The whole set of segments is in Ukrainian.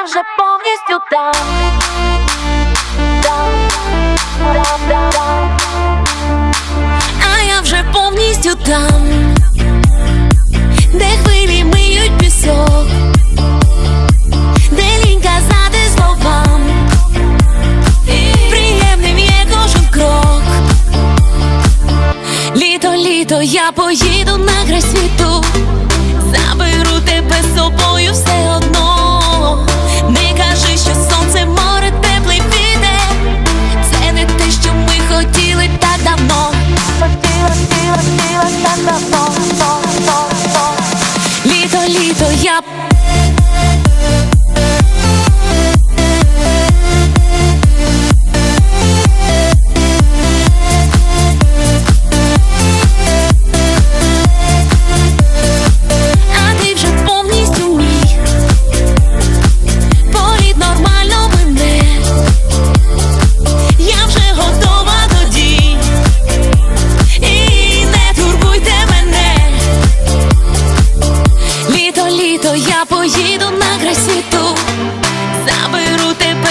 я вже повністю там. Там, а я вже повністю там, де хвилі миють пісок, де лінь казати словам, приємним є кожен крок. Літо, літо, я поїду на край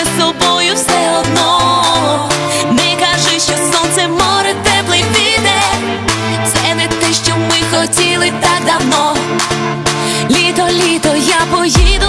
з собою все одно. Не кажи, що сонце, море, теплий піде. Це не те, що ми хотіли так давно. Літо, літо, я поїду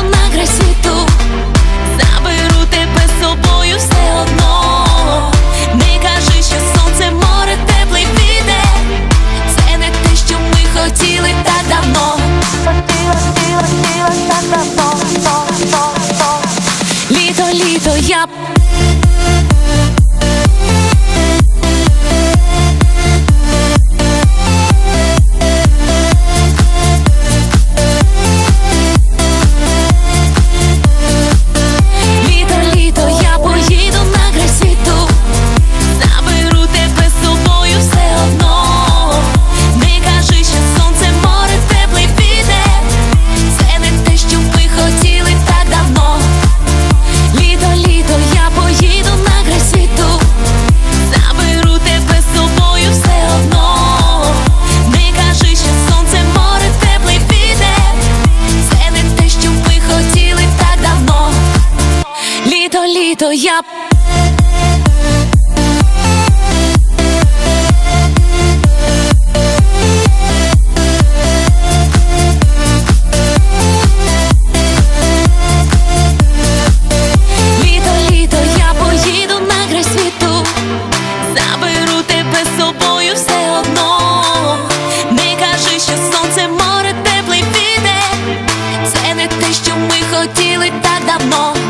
що ми хотіли так давно.